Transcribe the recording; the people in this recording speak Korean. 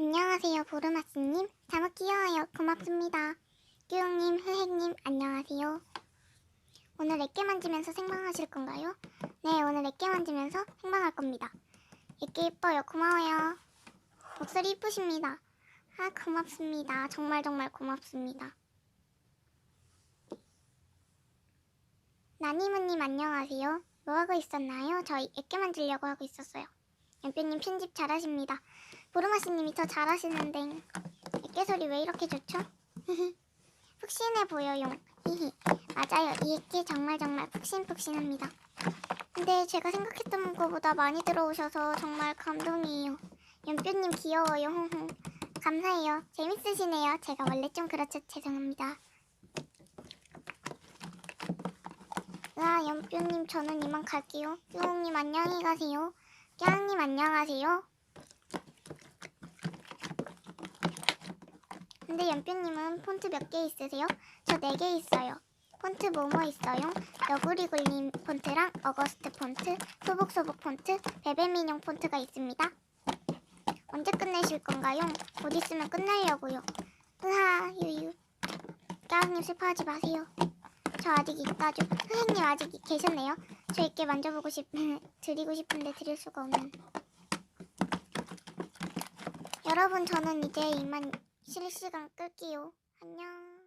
안녕하세요, 보르마스님. 잠옷 귀여워요. 고맙습니다. 규용님, 흐행님, 안녕하세요. 오늘 애깨 만지면서 생방하실 건가요? 네, 오늘 애깨 만지면서 생방할 겁니다. 애깨 예뻐요. 고마워요. 목소리 이쁘십니다. 아, 고맙습니다. 정말 정말 고맙습니다. 나니무님 안녕하세요. 뭐 하고 있었나요? 저희 애깨 만지려고 하고 있었어요. 엠빼님 편집 잘하십니다. 보르마씨님이 더 잘하시는데 액깨소리 왜 이렇게 좋죠? 푹신해 보여용. 히히. 맞아요. 이 액깨 정말 정말 푹신푹신합니다. 근데 제가 생각했던 것보다 많이 들어오셔서 정말 감동이에요. 연뼈님 귀여워요. 홍홍. 감사해요. 재밌으시네요. 제가 원래 좀 그렇죠. 죄송합니다. 와 연뼈님 저는 이만 갈게요. 쭈홍님 안녕히 가세요. 꺄랑님 안녕하세요. 근데 연뼈님은 폰트 몇 개 있으세요? 저 네 개 있어요. 폰트 뭐뭐 있어요? 너구리굴림 폰트랑 어거스트 폰트, 소복소복 폰트, 베베민용 폰트가 있습니다. 언제 끝내실 건가요? 곧 있으면 끝내려고요. 으하 유유. 꺄랑님 슬퍼하지 마세요. 저 아직 있다죠. 선생님 아직 계셨네요. 저 있게 만져보고 싶, 드리고 싶은데 드릴 수가 없는. 여러분 저는 이제 이만 실시간 끌게요. 안녕.